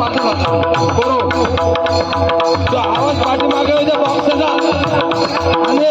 પાટી માંગે જો આવાજ પાટી માંગે હોય તો બોક્સ અને